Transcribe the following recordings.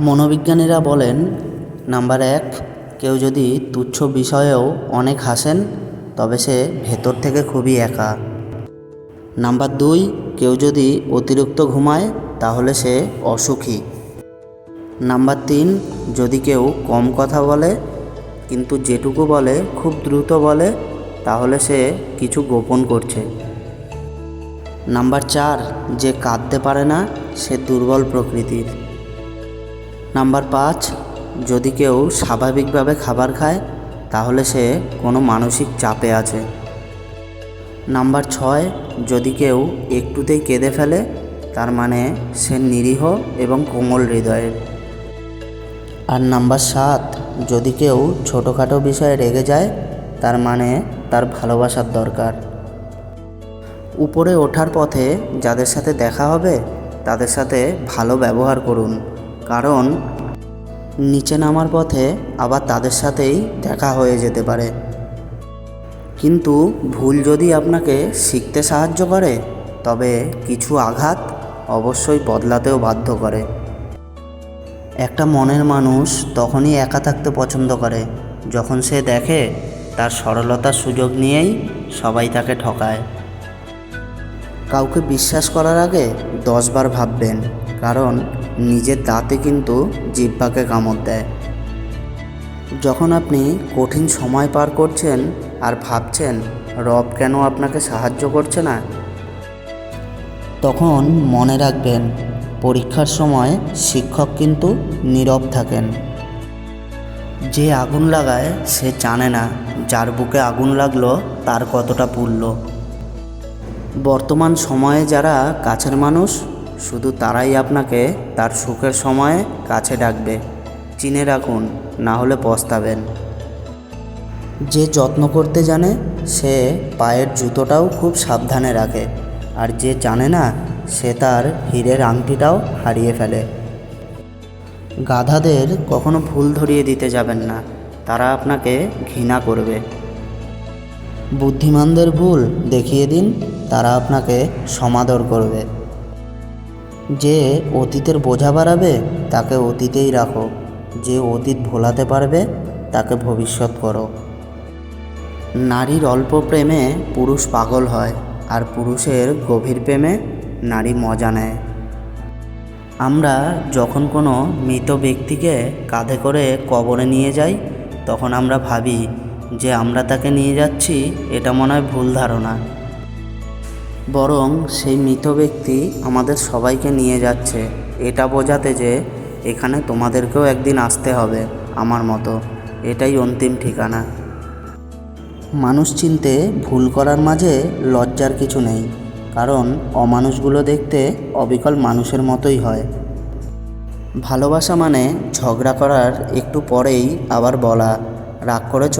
মনোবিজ্ঞানীরা বলেন, নাম্বার এক, কেউ যদি তুচ্ছ বিষয়েও অনেক হাসেন, তবে সে ভেতর থেকে খুবই একা। নাম্বার দুই, কেউ যদি অতিরিক্ত ঘুমায়, তাহলে সে অসুখী। নাম্বার তিন, যদি কেউ কম কথা বলে, কিন্তু যেটুকু বলে, খুব দ্রুত বলে, তাহলে সে কিছু গোপন করছে। নাম্বার চার, যে কাঁদতে পারে না, সে দুর্বল প্রকৃতির। নাম্বার পাঁচ, যদি কেউ স্বাভাবিকভাবে খাবার খায়, তাহলে সে কোনো মানসিক চাপে আছে। নাম্বার ছয়, যদি কেউ একটুতেই কেঁদে ফেলে, তার মানে সে নিরীহ এবং কোমল হৃদয়ের। আর নাম্বার সাত, যদি কেউ ছোটোখাটো বিষয়ে রেগে যায়, তার মানে তার ভালোবাসার দরকার। উপরে ওঠার পথে যাদের সাথে দেখা হবে, তাদের সাথে ভালো ব্যবহার করুন। কারণ নিচে নামার পথে আবার তাদের সাথেই দেখা হয়ে যেতে পারে। কিন্তু ভুল যদি আপনাকে শিখতে সাহায্য করে, তবে কিছু আঘাত অবশ্যই বদলাতেও বাধ্য করে। একটা মনের মানুষ তখনই একা থাকতে পছন্দ করে, যখন সে দেখে তার সরলতার সুযোগ নিয়েই সবাই তাকে ঠকায়। কাউকে বিশ্বাস করার আগে দশবার ভাববেন, কারণ নিজের দাঁতে কিন্তু জিহ্বাকে কামড় দেয়। যখন আপনি কঠিন সময় পার করছেন আর ভাবছেন, রব কেন আপনাকে সাহায্য করছে না? তখন মনে রাখবেন, পরীক্ষার সময় শিক্ষক কিন্তু নীরব থাকেন। যে আগুন লাগায় সে জানে না, যার বুকে আগুন লাগল তার কতটা পুড়ল। বর্তমান সময়ে যারা কাছের মানুষ শুধু তারাই আপনাকে তার সুখের সময়ে কাছে ডাকবে। চিনে রাখুন, না হলে পস্তাবেন। যে যত্ন করতে জানে, সে পায়ের জুতোটাও খুব সাবধানে রাখে। আর যে জানে না, সে তার হীরের আংটিটাও হারিয়ে ফেলে। গাধাদের কখনো ভুল ধরিয়ে দিতে যাবেন না। তারা আপনাকে ঘৃণা করবে। বুদ্ধিমানদের ভুল দেখিয়ে দিন, তারা আপনাকে সমাদর করবে। যে অতীতের বোঝা বাড়াবে, তাকে অতীতেই রাখো। যে অতীত ভোলাতে পারবে, তাকে ভবিষ্যৎ করো। নারীর অল্প প্রেমে পুরুষ পাগল হয়, আর পুরুষের গভীর প্রেমে নারী মজা নেয়। আমরা যখন কোনো মৃত ব্যক্তিকে কাঁধে করে কবরে নিয়ে যাই, তখন আমরা ভাবি যে আমরা তাকে নিয়ে যাচ্ছি, এটা মনে হয় ভুল ধারণা। বরং সেই মৃত ব্যক্তি আমাদের সবাইকে নিয়ে যাচ্ছে। এটা বোঝাতে যে এখানে তোমাদেরকেও একদিন আসতে হবে, আমার মতো। এটাই অন্তিম ঠিকানা। মানুষ চিনতে ভুল করার মাঝে লজ্জার কিছু নেই, কারণ অমানুষগুলো দেখতে অবিকল মানুষের মতোই হয়। ভালোবাসা মানে ঝগড়া করার একটু পরেই আবার বলা। রাগ করেছ?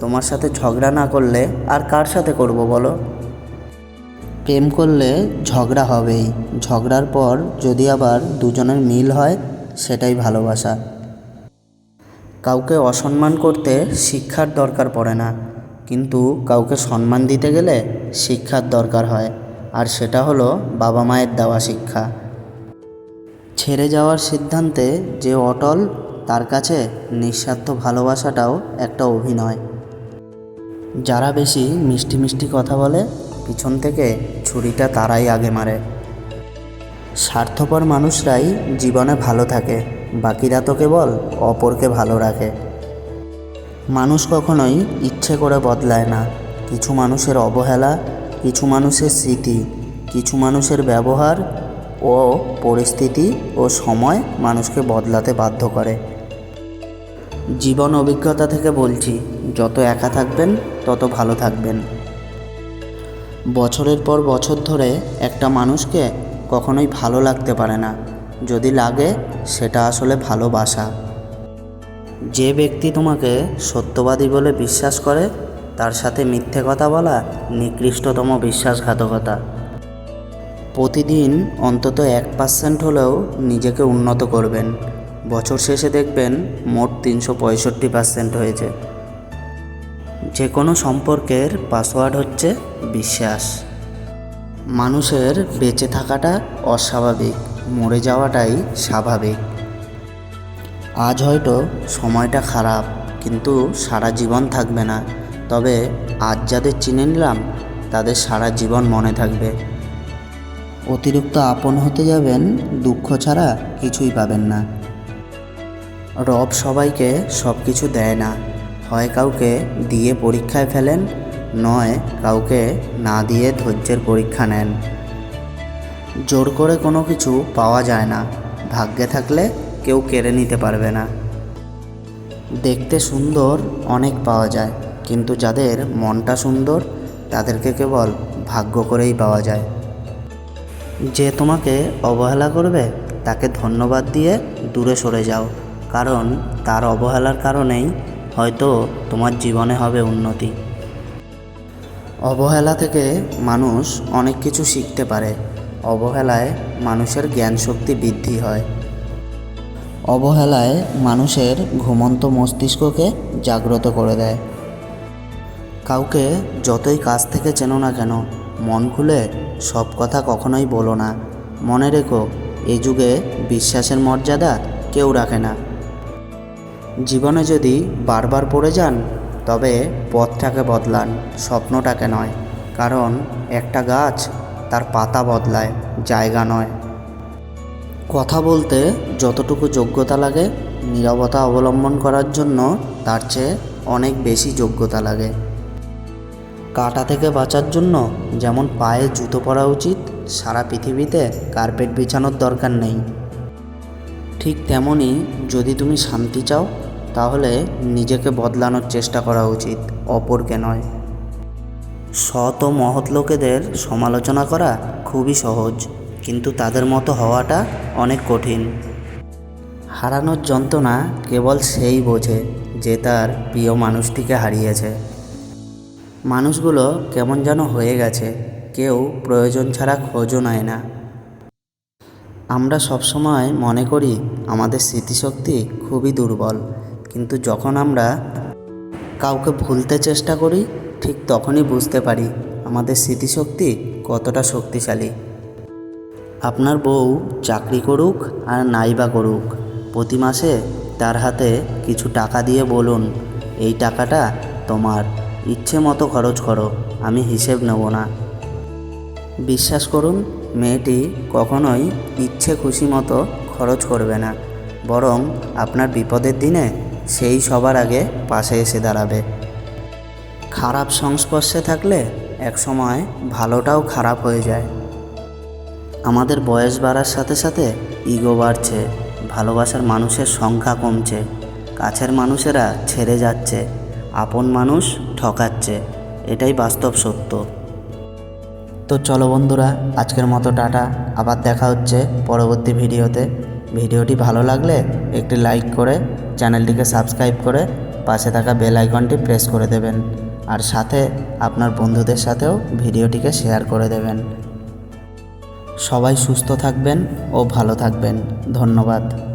তোমার সাথে ঝগড়া না করলে আর কার সাথে করব বলো? প্রেম করলে ঝগড়া হবেই। ঝগড়ার পর যদি আবার দুজনের মিল হয়, সেটাই ভালোবাসা। কাউকে অসম্মান করতে শিক্ষার দরকার পড়ে না। কিন্তু কাউকে সম্মান দিতে গেলে শিক্ষার দরকার হয়। আর সেটা হলো বাবা মায়ের দেওয়া শিক্ষা। ছেড়ে যাওয়ার সিদ্ধান্তে যে অটল, তার কাছে নিঃস্বার্থ ভালোবাসাটাও একটা অভিনয়। যারা বেশি মিষ্টি মিষ্টি কথা বলে পিছন থেকে ছুরিটা তারাই আগে মারে। স্বার্থপর মানুষরাই জীবনে ভালো থাকে, বাকিরা তো কেবল অপরকে ভালো রাখে। মানুষ কখনোই ইচ্ছে করে বদলায় না। কিছু মানুষের অবহেলা, কিছু মানুষের স্মৃতি, কিছু মানুষের ব্যবহার ও পরিস্থিতি ও সময় মানুষকে বদলাতে বাধ্য করে। জীবন অভিজ্ঞতা থেকে বলছি, যত একা থাকবেন, তত ভালো থাকবেন। বছরের পর বছর ধরে একটা মানুষকে কখনোই ভালো লাগতে পারে না। যদি লাগে, সেটা আসলে ভালোবাসা। যে ব্যক্তি তোমাকে সত্যবাদী বলে বিশ্বাস করে, তার সাথে মিথ্যে কথা বলা নিকৃষ্টতম বিশ্বাসঘাতকতা। প্রতিদিন অন্তত এক পার্সেন্ট হলেও নিজেকে উন্নত করবেন। বছর শেষে দেখবেন মোট তিনশো পঁয়ষট্টি পার্সেন্ট হয়েছে। যে কোনো সম্পর্কের পাসওয়ার্ড হচ্ছে বিশ্বাস। মানুষের বেঁচে থাকাটা অস্বাভাবিক, মরে যাওয়াটাই স্বাভাবিক। আজ হয়তো সময়টা খারাপ, কিন্তু সারা জীবন থাকবে না। তবে আজ যাদের চিনে নিলাম, তাদের সারা জীবন মনে থাকবে। অতিরিক্ত আপন হতে যাবেন, দুঃখ ছাড়া কিছুই পাবেন না। রব সবাইকে সব কিছু দেয় না। হয় কাউকে দিয়ে পরীক্ষায় ফেলেন, নয় কাউকে না দিয়ে ধৈর্যের পরীক্ষা নেন। জোর করে কোনো কিছু পাওয়া যায় না, ভাগ্যে থাকলে কেউ কেড়ে নিতে পারবে না। দেখতে সুন্দর অনেক পাওয়া যায়, কিন্তু যাদের মনটা সুন্দর, তাদেরকে কেবল ভাগ্য করেই পাওয়া যায়। যে তোমাকে অবহেলা করবে, তাকে ধন্যবাদ দিয়ে দূরে সরে যাও, কারণ তার অবহেলার কারণেই হয়তো তোমার জীবনে হবে উন্নতি। অবহেলা থেকে মানুষ অনেক কিছু শিখতে পারে। অবহেলায় মানুষের জ্ঞান শক্তি বৃদ্ধি হয়। অবহেলায় মানুষের ঘুমন্ত মস্তিষ্ককে জাগ্রত করে দেয়। কাউকে যতই কাছ থেকে চেনো না কেন, মন খুলে সব কথা কখনোই বলো না। মনে রেখো এই যুগে বিশ্বাসের মর্যাদা কেউ রাখে না। জীবনে যদি বারবার পড়ে যান, তবে পথটাকে বদলান, স্বপ্নটাকে নয়। কারণ একটা গাছ তার পাতা বদলায়, জায়গা নয়। কথা বলতে যতটুকু যোগ্যতা লাগে, নীরবতা অবলম্বন করার জন্য তার চেয়ে অনেক বেশি যোগ্যতা লাগে। কাটা থেকে বাঁচার জন্য যেমন পায়ে জুতো পরা উচিত, সারা পৃথিবীতে কার্পেট বিছানোর দরকার নেই। ঠিক তেমনই যদি তুমি শান্তি চাও তাহলে নিজেকে বদলানোর চেষ্টা করা উচিত, অপরকে নয়। ও মহৎ লোকেদের সমালোচনা করা খুবই সহজ, কিন্তু তাদের মতো হওয়াটা অনেক কঠিন। হারানোর যন্ত্রণা কেবল সেই বোঝে যে তার প্রিয় মানুষটিকে হারিয়েছে। মানুষগুলো কেমন যেন হয়ে গেছে, কেউ প্রয়োজন ছাড়া খোঁজও নেয় না। আমরা সবসময় মনে করি আমাদের স্মৃতিশক্তি খুবই দুর্বল কিন্তু যখন আমরা কাউকে ভুলতে চেষ্টা করি, ঠিক তখনই বুঝতে পারি আমাদের স্মৃতিশক্তি কতটা শক্তিশালী। আপনার বউ চাকরি করুক আর নাই বা করুক, প্রতি মাসে তার হাতে কিছু টাকা দিয়ে বলুন, এই টাকাটা তোমার, ইচ্ছে মতো খরচ করো, আমি হিসেব নেব না। বিশ্বাস করুন, মেয়েটি কখনোই ইচ্ছে খুশি মতো খরচ করবে না, বরং আপনার বিপদের দিনে সেই সবার আগে পাশে এসে দাঁড়াবে। খারাপ সংস্পর্শে থাকলে একসময় ভালোটাও খারাপ হয়ে যায়। আমাদের বয়স বাড়ার সাথে সাথে ইগো বাড়ছে, ভালোবাসার মানুষের সংখ্যা কমছে, কাছের মানুষেরা ছেড়ে যাচ্ছে, আপন মানুষ ঠকাচ্ছে, এটাই বাস্তব সত্য। তো চলো বন্ধুরা, আজকের মতো টাটা, আবার দেখা হচ্ছে পরবর্তী ভিডিওতে। ভিডিওটি ভালো লাগলে একটি লাইক করে চ্যানেলটিকে সাবস্ক্রাইব করে পাশে থাকা বেল আইকনটি প্রেস করে দেবেন। আর সাথে আপনার বন্ধুদের সাথেও ভিডিওটিকে শেয়ার করে দেবেন। সবাই সুস্থ থাকবেন ও ভালো থাকবেন। ধন্যবাদ।